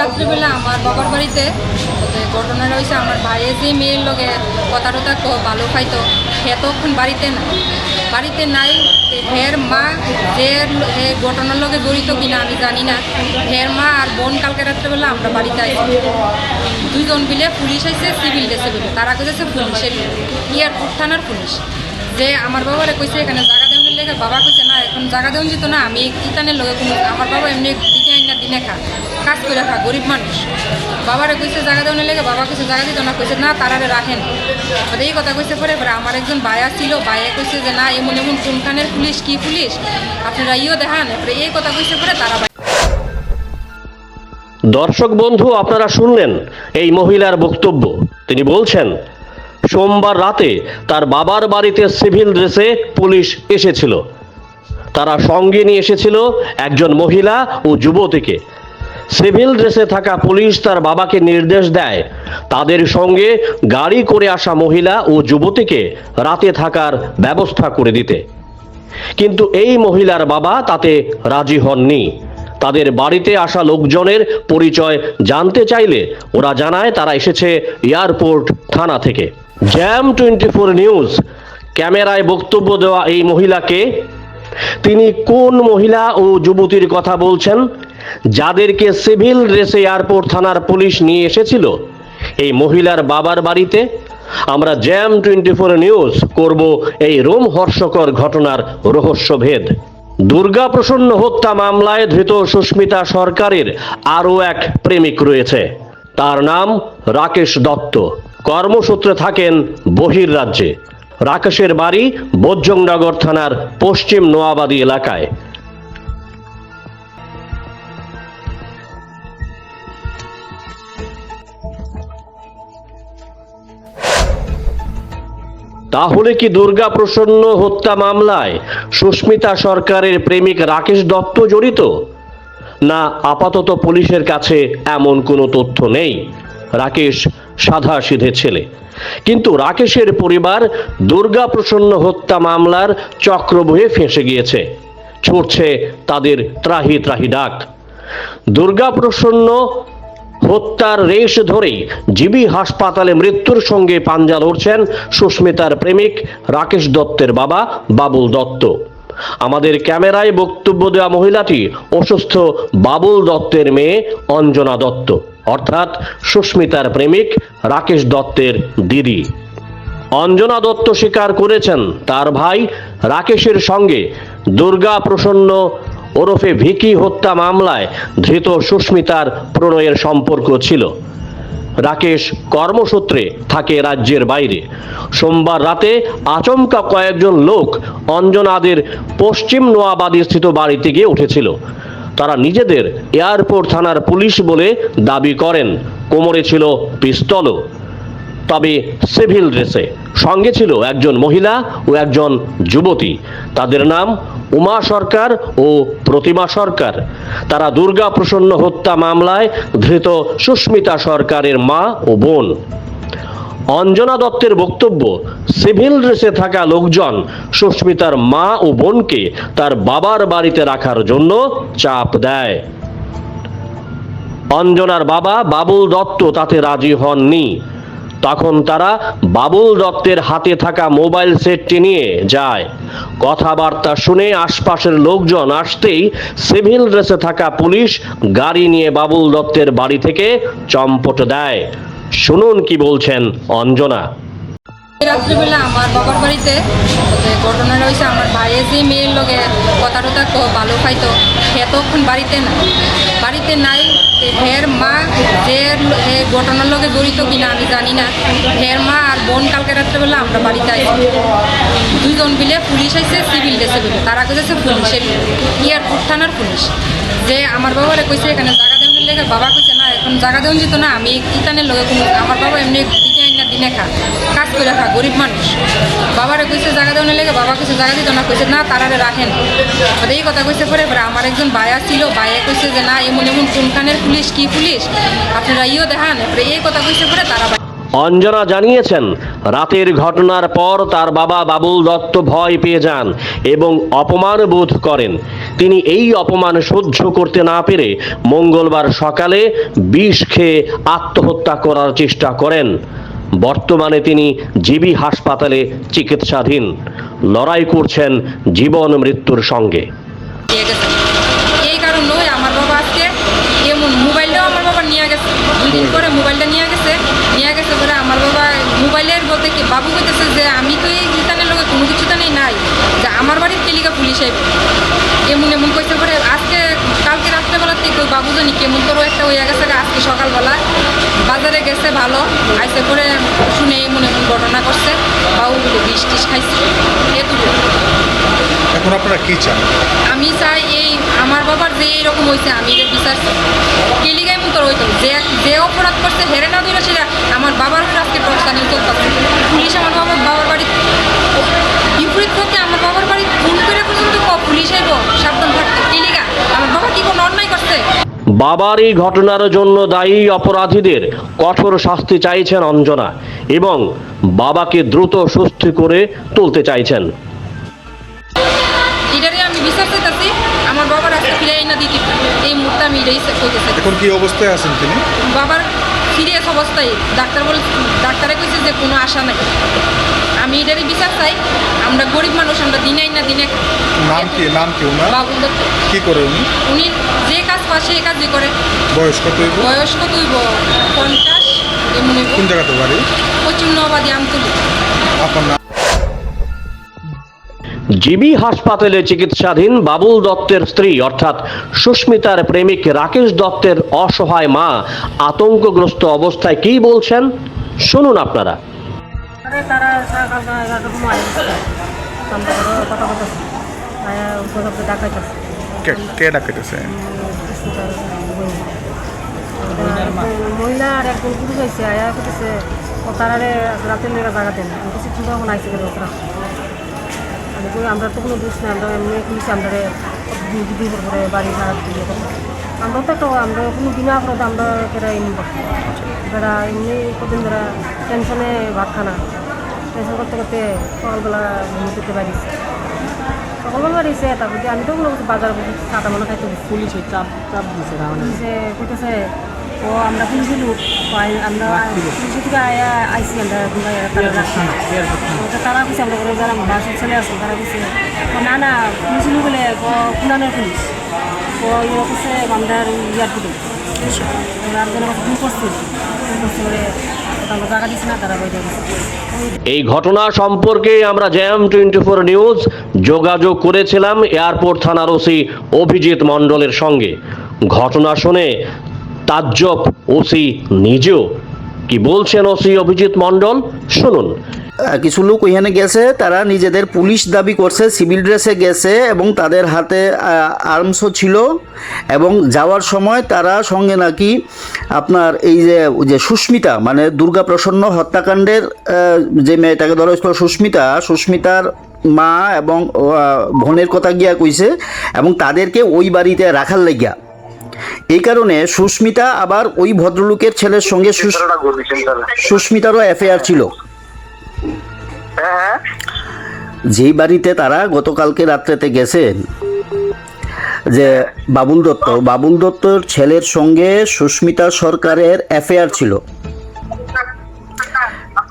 রাত্রিবেলা আমার বাবার বাড়িতে। তো ঘটনাটা হয়েছে আমার ভাইয়ের যে মেয়ের লগে কথা টথা ভালো খাইতো। সে তখন বাড়িতে না, বাড়িতে নাই। হের মা যে ঘটনার লগে জড়িত কিনা আমি জানি না। হের মা আর বোন কালকে রাত্রেবেলা আমরা বাড়িতে আইছি। দুইজন মিলে পুলিশ আইছে, সিভিল গেছে বলে। তারা কইছে পুলিশের এয়ারপোর্ট থানার পুলিশ। যে আমার বাবারে কইছে এখানে জায়গা দেওয়ার লেগে বাবা কইছে, না, এখন জায়গা দেওয়া যেত না, আমি ইতানের লগে কোনো, আমার বাবা এমনি দিনে আইনা দিনে খা কাজ করে খা গরিব মানুষ। বাবারে কইছে, জায়গা দেওয়ার লেগে, বাবা কইছে, জায়গা দিত না। কইছে, না, তারারে রাখেন। এই কথা কইছে পরে এবার আমার একজন বায়া ছিল বায়া কইছে যে, না, এমন এমন কোনখানের পুলিশ, কি পুলিশ? আপনারা ইও দেখান। এবারে এই কথা কইছে পরে, তারা দর্শক বন্ধু, আপনারা শুনলেন এই মহিলার বক্তব্য। তিনি বলছেন, সোমবার রাতে তার বাবার বাড়িতে সিভিল ড্রেসে পুলিশ এসেছিল। তারা সঙ্গে নিয়ে এসেছিল একজন মহিলা ও যুবতীকে। সিভিল ড্রেসে থাকা পুলিশ তার বাবাকে নির্দেশ দেয়। তাদের সঙ্গে গাড়ি করে আসা মহিলা ও যুবতীকে রাতে থাকার ব্যবস্থা করে দিতে। কিন্তু এই মহিলার বাবা তাতে রাজি হননি। তাদের বাড়িতে আসা লোকজনের পরিচয় জানতে চাইলে ওরা জানায় তারা এসেছে এয়ারপোর্ট থানা থেকে। Jam twenty four news. ক্যামেরায় বক্তব্য দেওয়া এই মহিলাকে। তিনি কোন মহিলা ও যুবতীর কথা বলছেন? যাদেরকে সিভিল ড্রেসে এয়ারপোর্ট থানার পুলিশ নিয়ে এসেছিল, এই মহিলার বাবার বাড়িতে আমরা জ্যাম টোয়েন্টি ফোর নিউজ করব এই রোম হর্ষকর ঘটনার রহস্যভেদ দুর্গা প্রসন্ন হত্যা মামলায় ধৃত সুস্মিতা সরকারের আরও এক প্রেমিক রয়েছে। তার নাম রাকেশ দত্ত। কর্মসূত্রে থাকেন বহির্রাজ্যে রাকেশের বাড়ি বজ্জংনগর থানার পশ্চিম নোয়াবাদী এলাকায়। তাহলে কি দুর্গা প্রসন্ন হত্যা মামলায় সুস্মিতা সরকারের প্রেমিক রাকেশ দত্ত জড়িত? না, আপাতত পুলিশের কাছে এমন কোনো তথ্য নেই। রাকেশ সাদা সিধে ছেলে। কিন্তু রাকেশের পরিবার দুর্গা প্রসন্ন হত্যা মামলার চক্রবহে ফেঁসে গিয়েছে। ছুটছে তাদের ত্রাহি ত্রাহি ডাক। দুর্গা প্রসন্ন হত্যার রেশ ধরেই জিবি হাসপাতালে মৃত্যুর সঙ্গে পাঞ্জা লড়ছেন সুস্মিতার প্রেমিক রাকেশ দত্তের বাবা বাবুল দত্ত। আমাদের ক্যামেরায় বক্তব্য দেওয়া মহিলাটি অসুস্থ বাবুল দত্তের মেয়ে অঞ্জনা দত্ত, অর্থাৎ সুস্মিতার প্রেমিক রাকেশ দত্তের দিদি। অঞ্জনা দত্ত স্বীকার করেছেন তার ভাই রাকেশের সঙ্গে দুর্গা প্রসন্ন ওরফে ভিকি হত্যা মামলায় ধৃত সুস্মিতার প্রণয়ের সম্পর্ক ছিল। রাকেশ কর্মসূত্রে থাকে রাজ্যের বাইরে। সোমবার রাতে আচমকা কয়েকজন লোক অঞ্জনাদের পশ্চিম নোয়াবাদী স্থিত বাড়িতে গিয়ে উঠেছিল। তারা নিজেদের এয়ারপোর্ট থানার পুলিশ বলে দাবি করেন। কোমরে ছিল পিস্তলও। তবে সিভিল ড্রেসে। সঙ্গে ছিল একজন মহিলা ও একজন যুবতী। তাদের নাম উমা সরকার ও প্রতিমা সরকার। তারা দুর্গা প্রসন্ন হত্যা মামলায় ধৃত সুস্মিতা সরকারের মা ও বোন। অঞ্জনা দত্তের বক্তব্য, সিভিল ড্রেসে থাকা লোকজন সুস্মিতার মা ও বোনকে তার বাবার বাড়িতে রাখার জন্য চাপ দেয়। অঞ্জনার বাবা বাবুল দত্ত তাতে রাজি হননি। তখন তারা বাবুল দত্তের হাতে থাকা মোবাইল সেটটি নিয়ে যায়। কথাবার্তা শুনে আশপাশের লোকজন আসতেই সিভিল ড্রেসে থাকা পুলিশ গাড়ি নিয়ে বাবুল দত্তের বাড়ি থেকে চম্পট দেয়। শুনুন কি বলছেন অঞ্জনা। রাত্রিবেলা আমার বাবার বাড়িতে, তো ঘটনাটা হয়েছে আমার ভাইয়ের যে মেয়ের লগে কথা টথা ভালো খাইতো সে তখন বাড়িতে না বাড়িতে নাই হের মা যে ঘটনার লগে জড়িত কিনা আমি জানি না। হের মা আর বোন কালকে রাত্রেবেলা আমরা বাড়িতে আইছি। দুইজন মিলে পুলিশ আইছে, সিভিল গেছে বলে। তারা কইছে পুলিশের এয়ারপোর্ট থানার পুলিশ। যে আমার বাবারে কইছে এখানে জায়গা দেওয়ার লেগে বাবা কইছে, না, এখন জায়গা দেওয়া যেত না, আমি ইতানের লগে কোনো আমার বাবা এমনি আইনা খা কাজ করে খা, গরিব মানুষ। বাবারে কইছে, জায়গা দেওয়ার লেগে, বাবা কইছে, জায়গা দিত না। কইছে, না, তারারে রাখেন। এই কথা কইছে পরে, এবার আমার একজন বায়া ছিল বায়া কইছে যে, না, এমন এমন কোনখানের পুলিশ, কি পুলিশ? আপনারা ইও দেখান। এবারে এই কথা কইছে পরে তারা অঞ্জনা জানিয়েছেন, রাতের ঘটনার পর তার বাবা বাবুল দত্ত ভয় পেয়ে যান এবং অপমান বোধ করেন। তিনি এই অপমান সহ্য করতে না পেরে মঙ্গলবার সকালে বিষ খেয়ে আত্মহত্যা করার চেষ্টা করেন। বর্তমানে তিনি জিবি হাসপাতালে চিকিৎসাধীন। লড়াই করছেন জীবন মৃত্যুর সঙ্গে দিয়ে গেছে এই কারণে আমার বাবা আজকে এমন মোবাইলটাও আমার বাবা নিয়ে গেছে দুই দিন পরে মোবাইলটা নিয়ে গেছে নিয়ে গেছে পরে আমার বাবা মোবাইলের বলতে কি বাবু কইতেছে যে আমি তো এই গীতানের লোকে কোনো কিছু তানেই নাই যে আমার বাড়ির কেলিকা পুলিশ আইব এমন এমন কইছে পরে আজকে কালকে রাত্রেবেলা থেকে ওই বাবু জানি কেমন করে একটা হয়ে গেছে আজকে সকালবেলা বাজারে গেছে ভালো। আইসে করে শুনে মনে এমন ঘটনা করছে বাউ বলে বিষ টিস খাইছে। এটুকু। এখন আপনারা কি চান? আমি চাই এই আমার বাবার যে এইরকম হয়েছে আমি এর বিচার চাই কেলিগাই মতো হইতো যে যে অপরাধ করছে হেরে না দিল সেটা আমার বাবার উপর আজকে টর্চানি চলতেছে পুলিশ আমার বাবার বাবার বাড়ি বিপরীত পক্ষে আমার বাবার বাড়ি ফোন করে পর্যন্ত ক- পুলিশ আইব সাবধান থাকতে কেলিগা আমার বাবা কি কোনো অন্যায় করছে বাবার এই ঘটনার জন্য দায়ী অপরাধীদের কঠোর শাস্তি চাইছেন অঞ্জনা এবং বাবাকে দ্রুত সুস্থ করে তুলতে চাইছেন। আমার বাবার ফিরে না দিতে এই মুহূর্তে আমি এটাই এখন কি অবস্থায় আছেন তিনি? বাবার সিরিয়াস অবস্থায়। ডাক্তার বলে ডাক্তারে কইছে যে কোনো আশা নাই। আমি এটারই বিচার চাই। আমরা গরিব মানুষ আমরা দিনে না দিনে নাম কি? নাম কি ওনার? বাবু দত্ত। কি করে উনি? উনি যে কাজ পায় সেই কাজই করে। বয়স কত হইব? বয়স কত হইব? পঞ্চাশ এমন কোন জায়গাতে বাড়ি? পশ্চিম নবাদী আমতুলি। আপনার জিবি হাসপাতালে চিকিৎসাধীন বাবুল দত্তের স্ত্রী অর্থাৎ সুস্মিতার প্রেমিক রাকেশ দত্তের অসহায় মা আতঙ্কগ্রস্ত অবস্থায় কি বলছেন? শুনুন আপনারা। তারা সকাল আমরা কথা কথা ডাকাইতেছে? কে- ডাকেতেছে মহিলা আর একজন পুরুষ হয়েছে আয়া করতেছে ও তারারে জায়গা দেন। আমি কিছু চিন্তা ভাবনা আইসে গেল ওরা আমি কই আমরা তো কোনো দোষ নাই। আমরা এমনি পুলিশ আমরা দিদি করে বাড়ি খারাপ দিয়ে আমরা তো একটা আমরা কোনো বিনা অপরাধে আমরা এমনি এরা এমনি কদিন ধরা টেনশনে ভাত খানা টেনশন করতে করতে সকালবেলা ঘুম করতে পারিস সকালবেলা বাড়িছে তারপর আমি তো করছি বাজার বসে চাটা মনে খাইতে পুলিশের চাপ চাপ দিছে পুলিশে কইতেছে ও আমরা পুলিশে লোক আমরা পুলিশে থেকে আইসি আমরা তারা কইছে আমরা করে যারা বাসের ছেলে আছে তারা কইছে ও না না পুলিশ লোক বলে পুরানের পুলিশ। ও ইয়ে কইছে আমরা ইয়ার দিকে। আর কাছে ফোন করছি ফোন করছে এই ঘটনা সম্পর্কে আমরা জ্যাম টোয়েন্টি ফোর নিউজ যোগাযোগ করেছিলাম এয়ারপোর্ট থানার ওসি অভিজিৎ মণ্ডলের সঙ্গে। ঘটনা শুনে তাজ্জব ওসি নিজেও। কি বলছেন ওসি অভিজিৎ মণ্ডল? শুনুন। কিছু লোক ওইখানে গেছে তারা নিজেদের পুলিশ দাবি করছে সিভিল ড্রেসে গেছে এবং তাদের হাতে আর্মসও ছিল এবং যাওয়ার সময় তারা সঙ্গে নাকি আপনার এই যে যে সুস্মিতা মানে দুর্গা প্রসন্ন হত্যাকাণ্ডের যে মেয়েটাকে ধরা হয়েছিল সুস্মিতা সুস্মিতার মা এবং বোনের কথা গিয়া কইছে এবং তাদেরকে ওই বাড়িতে রাখার লাগিয়া। এই কারণে সুস্মিতা আবার ওই ভদ্রলোকের ছেলের সঙ্গে সুস- সুস্মিতারও অ্যাফেয়ার ছিল। যেই বাড়িতে তারা গতকালকে রাত্রেতে গেছেন যে বাবুল দত্ত বাবুল দত্তর ছেলের সঙ্গে সুস্মিতা সরকারের অ্যাফেয়ার ছিল।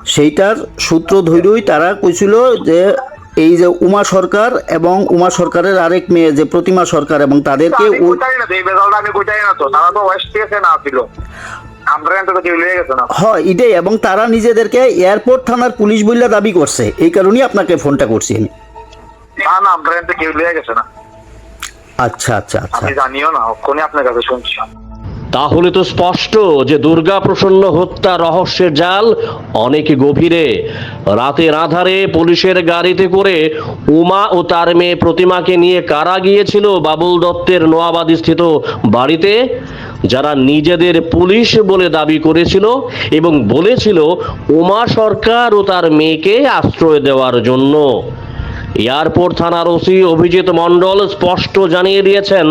সেইটার সূত্র ধরেই তারা কইছিল যে এই যে উমা সরকার এবং উমা সরকারের আরেক মেয়ে যে প্রতিমা সরকার এবং তাদেরকে না? এটাই এবং তারা নিজেদেরকে এয়ারপোর্ট থানার পুলিশ বলে দাবি করছে। এই কারণেই আপনাকে ফোনটা করছি আমি। না না আমরা কেউ লেগে গেছে না। আচ্ছা আচ্ছা আচ্ছা। আমি জানিও না ওখানে আপনার কাছে শুনছি। তাহলে তো স্পষ্ট যে দুর্গা প্রসন্ন হত্যা রহস্যের জাল অনেক গভীরে। রাতের আধারে পুলিশের গাড়িতে করে উমা ও তার মেয়ে প্রতিমাকে নিয়ে কারা গিয়েছিল বাবুল দত্তের নোয়াবাদী স্থিত বাড়িতে? যারা নিজেদের পুলিশ বলে দাবি করেছিল এবং বলেছিল উমা সরকার ও তার মেয়েকে আশ্রয় দেওয়ার জন্য। এয়ারপোর্ট থানার ওসি অভিজিৎ মণ্ডল স্পষ্ট জানিয়ে দিয়েছেন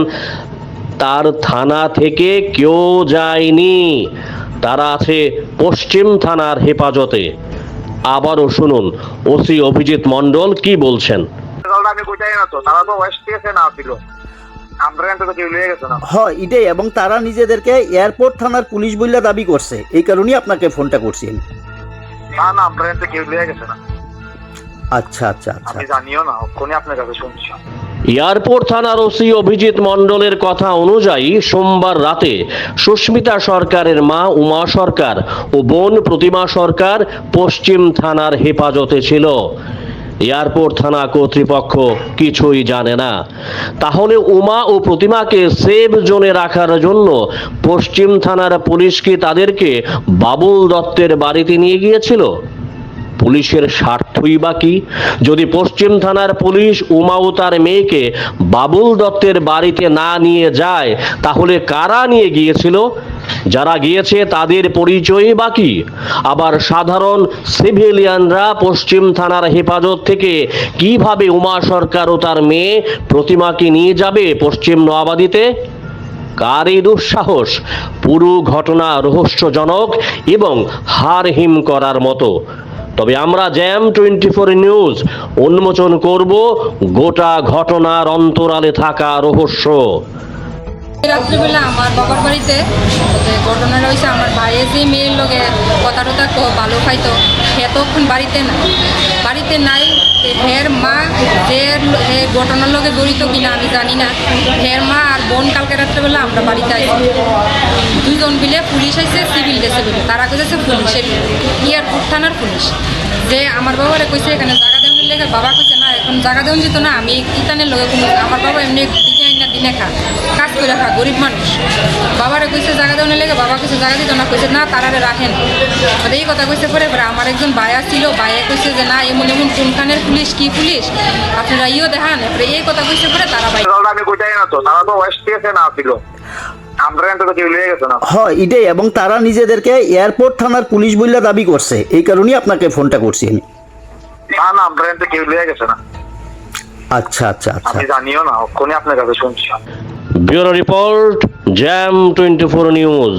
তার থানা থেকে কেউ যায়নি। তারা আছে পশ্চিম থানার হেফাজতে। আবারও শুনুন ওসি অভিজিৎ মণ্ডল কি বলছেন? হয় এটাই এবং তারা নিজেদেরকে এয়ারপোর্ট থানার পুলিশ বলে দাবি করছে। এই কারণেই আপনাকে ফোনটা করছি। না না আমরা কেউ লিয়ে গেছে না। আচ্ছা আচ্ছা আচ্ছা। আমি জানিও না ওখানে আপনার কাছে শুনছি। এয়ারপোর্ট থানার ওসি অভিজিৎ মণ্ডলের কথা অনুযায়ী সোমবার রাতে সুস্মিতা সরকারের মা উমা সরকার ও বোন প্রতিমা সরকার পশ্চিম থানার হেফাজতে ছিল। এয়ারপোর্ট থানা কর্তৃপক্ষ কিছুই জানে না। তাহলে উমা ও প্রতিমাকে সেভ জোনে রাখার জন্য পশ্চিম থানার পুলিশ কি তাদেরকে বাবুল দত্তের বাড়িতে নিয়ে গিয়েছিল? পুলিশের স্বার্থই বা কি? যদি পশ্চিম থানার পুলিশ উমা ও তার মেয়েকে বাবুল দত্তের বাড়িতে না নিয়ে যায়, তাহলে কারা নিয়ে গিয়েছিল? যারা গিয়েছে তাদের পরিচয়ই বাকি আবার সাধারণ সিভিলিয়ানরা পশ্চিম থানার হেফাজত থেকে কীভাবে উমা সরকার ও তার মেয়ে প্রতিমাকে নিয়ে যাবে পশ্চিম নোয়াবাদীতে কার এই দুঃসাহস, পুরো ঘটনা রহস্যজনক এবং হারহিম করার মতো। তবে আমরা জ্যাম টোয়েন্টি ফোর নিউজ উন্মোচন করব গোটা ঘটনার অন্তরালে থাকা রহস্য। রাত্রিবেলা আমার বাবার বাড়িতে তো ঘটনাটা হয়েছে আমার ভাইয়ে যে মেয়ের লগে কথা টথা ভালো খাইতো, সে তখন বাড়িতে নাই বাড়িতে নাই হের মা যে ল- হে ঘটনার লগে জড়িত কিনা আমি জানি না, হের মা আর বোন কালকে রাত্রেবেলা আমরা বাড়িতে আইছি। দুইজন মিলে পুলিশ আইছে, সিভিল ড্রেসে মিলে তারা কইছে পুলিশের এয়ারপোর্ট থানার পুলিশ, যে আমার বাবারে কইছে এখানে জায়গা দেওয়ার লেগে, বাবা কইছে, না, এখন জায়গা দেওয়া যেত না, আমি ইতানের লগে কোনো আমার বাবা এমনি দিনে না দিনে খা। কাজ করে খা গরিব মানুষ। বাবারে কইছে জায়গা দেওয়ার লেগে বাবা কইছে জায়গা দিত না কইছে না তারারে রাখেন। তো এই কথা কইছে পরে পরে আমার একজন বায়া ছিল বায়া কইছে যে না এমন এমন কোনখানের পুলিশ কি পুলিশ? আপনারা ইও দেখান। এরপরে এই কথা কইছে পরে তারা বাই রেজাল্ট আমি কইতাই না তো তারা তো ওয়েস্ট না ছিল। না। এটাই। এবং তারা নিজেদেরকে এয়ারপোর্ট থানার পুলিশ বলে দাবি করছে। এই কারণেই আপনাকে ফোনটা করছি আমি। না না আমরা কেউ লিয়ে গেছে না। আচ্ছা আচ্ছা আচ্ছা। আমি জানিও না ওখানে আপনার কাছে শুনছি। Bureau report jam twenty four news.